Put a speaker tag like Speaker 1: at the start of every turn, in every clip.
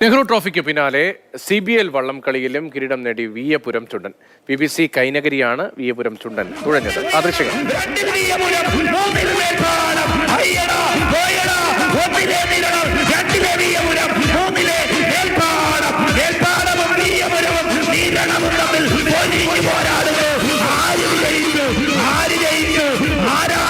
Speaker 1: നെഹ്റു ട്രോഫിക്ക് പിന്നാലെ C B L വള്ളം കളിയിലും കിരീടം നേടി Viyapuram Chundan. B B C കൈനഗരിയാണ് Veeyapuram Chundan തുഴഞ്ഞത്.
Speaker 2: ആദർശികം ആര് ജയിച്ചു ആര് ജയിച്ചു ഇവിടെ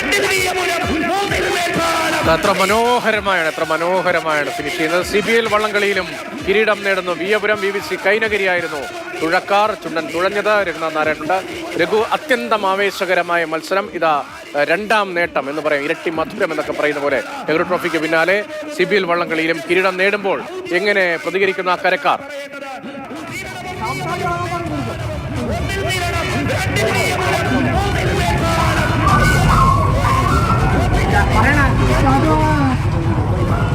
Speaker 2: തീരണം രണ്ടിൽ തീയമുലം മൂന്നിൽ മേൽപ്പാടം
Speaker 1: അത് എത്ര മനോഹരമായാണ് എത്ര മനോഹരമായാണ് ഫിനിഷ് ചെയ്യുന്നത്. സി ബി എൽ വള്ളംകളിയിലും കിരീടം നേടുന്നു. വിയപുരം വി വി സി കൈനഗരിയായിരുന്നു. തുഴക്കാർ ചുണ്ടൻ തുഴഞ്ഞത് രഘുനാഥ് നാരായണുണ്ട്. രഘു അത്യന്തം ആവേശകരമായ മത്സരം. ഇതാ രണ്ടാം നേട്ടം എന്ന് പറയാം. ഇരട്ടി മധുരം എന്നൊക്കെ പറയുന്ന പോലെ നെഹ്റു ട്രോഫിക്ക് പിന്നാലെ സി ബി എൽ വള്ളംകളിയിലും കിരീടം നേടുമ്പോൾ എങ്ങനെ പ്രതികരിക്കുന്ന ആ കരക്കാർ?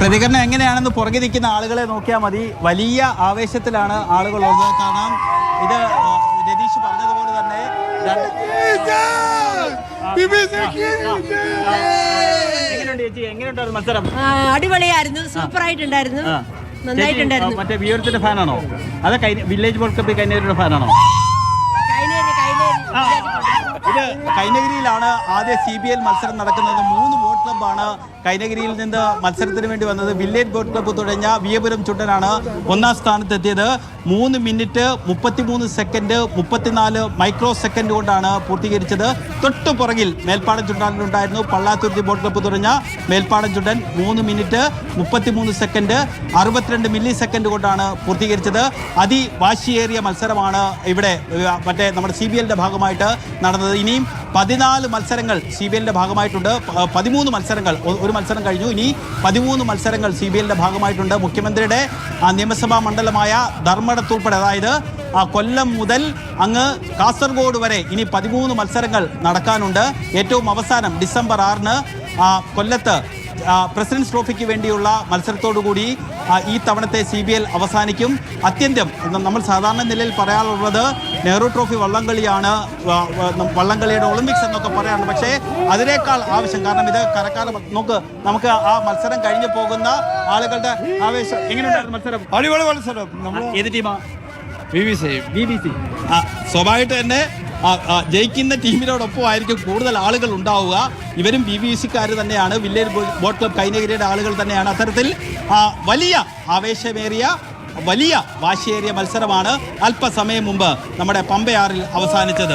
Speaker 3: പ്രതികരണം എങ്ങനെയാണെന്ന് പുറകെ നിൽക്കുന്ന ആളുകളെ നോക്കിയാൽ മതി. വലിയ ആവേശത്തിലാണ് ആളുകളുള്ളത് കാരണം ഇത് രതീഷ് പറഞ്ഞതുപോലെ തന്നെ എങ്ങനെയുണ്ടായിരുന്നു മത്സരം?
Speaker 4: അടിപൊളിയായിരുന്നു. സൂപ്പർ ആയിട്ടുണ്ടായിരുന്നു. നന്നായിട്ടുണ്ടായിരുന്നു.
Speaker 3: മറ്റേ വിയോരത്തിന്റെ ഫാനാണോ? അത് വില്ലേജ് വേൾഡ് കപ്പ് കൈനേരിയുടെ ഫാനാണോ? ഇത് കൈനഗിരിയിലാണ് ആദ്യ സി ബി എൽ മത്സരം നടക്കുന്നത്. മൂന്ന് ക്ലബ്ബാണ്. കൈനഗിരിയിൽ നിന്ന് മത്സരത്തിന് വേണ്ടി വന്നത് വില്ലേജ് ബോട്ട് ക്ലബ്ബ് തുടങ്ങിയ വിയപുരം ചുണ്ടനാണ് ഒന്നാം സ്ഥാനത്തെത്തിയത്. മൂന്ന് മിനിറ്റ് മുപ്പത്തിമൂന്ന് സെക്കൻഡ് മുപ്പത്തിനാല് മൈക്രോ സെക്കൻഡ് കൊണ്ടാണ് പൂർത്തീകരിച്ചത്. തൊട്ടു പുറകിൽ മേൽപ്പാടം ചുട്ടാനുണ്ടായിരുന്നു പള്ളാത്തുരുത്തി ബോട്ട് ക്ലബ്ബ് തുടങ്ങിയ മേൽപ്പാടം ചുണ്ടൻ മൂന്ന് മിനിറ്റ് മുപ്പത്തിമൂന്ന് സെക്കൻഡ് അറുപത്തിരണ്ട് മില്ലി സെക്കൻഡ് കൊണ്ടാണ് പൂർത്തീകരിച്ചത്. അതിവാശിയേറിയ മത്സരമാണ് ഇവിടെ മറ്റേ നമ്മുടെ സി ബി എല്ലിന്റെ ഭാഗമായിട്ട് നടന്നത്. ഇനിയും പതിനാല് മത്സരങ്ങൾ സി ബി എല്ലിന്റെ ഭാഗമായിട്ടുണ്ട്. പതിമൂന്ന് മത്സരങ്ങൾ ഒരു മത്സരം കഴിഞ്ഞു. ഇനി പതിമൂന്ന് മത്സരങ്ങൾ സി ബി എല്ലിന്റെ ഭാഗമായിട്ടുണ്ട്. മുഖ്യമന്ത്രിയുടെ നിയമസഭാ മണ്ഡലമായ ധർമ്മടത്തുൾപ്പെടെ അതായത് ആ കൊല്ലം മുതൽ അങ്ങ് കാസർഗോഡ് വരെ ഇനി പതിമൂന്ന് മത്സരങ്ങൾ നടക്കാനുണ്ട്. ഏറ്റവും അവസാനം ഡിസംബർ ആറിന് കൊല്ലത്ത് ആ, പ്രസിഡന്റ്സ് ട്രോഫിക്ക് വേണ്ടിയുള്ള മത്സരത്തോടുകൂടി ഈ തവണത്തെ സി ബി എൽ അവസാനിക്കും. അത്യന്തം നമ്മൾ സാധാരണ നിലയിൽ പറയാറുള്ളത് നെഹ്റു ട്രോഫി വള്ളംകളിയാണ് വള്ളംകളിയുടെ ഒളിമ്പിക്സ് എന്നൊക്കെ പറയാറുണ്ട്. പക്ഷേ അതിനേക്കാൾ ആവശ്യം കാരണം ഇത് കരക്കാർ നോക്ക് നമുക്ക് ആ മത്സരം കഴിഞ്ഞു പോകുന്ന ആളുകളുടെ ആവേശം എങ്ങനെയുണ്ടായിരുന്നു മത്സരം?
Speaker 5: അടിപൊളി മത്സരം.
Speaker 3: ഏത് ടീമാ?
Speaker 5: B B C.
Speaker 3: B B സ്വാഭാവികമായിട്ട് തന്നെ ജയിക്കുന്ന ടീമിനോടൊപ്പം ആയിരിക്കും കൂടുതൽ ആളുകൾ ഉണ്ടാവുക. ഇവരും ബി ബി സിക്കാർ തന്നെയാണ്. വില്ലേജ് ബോട്ട് ക്ലബ് കൈനഗിരിയുടെ ആളുകൾ തന്നെയാണ്. അത്തരത്തിൽ വലിയ ആവേശമേറിയ വലിയ വാശിയേറിയ മത്സരമാണ് അല്പസമയം മുമ്പ് നമ്മുടെ പമ്പയാറിൽ അവസാനിച്ചത്.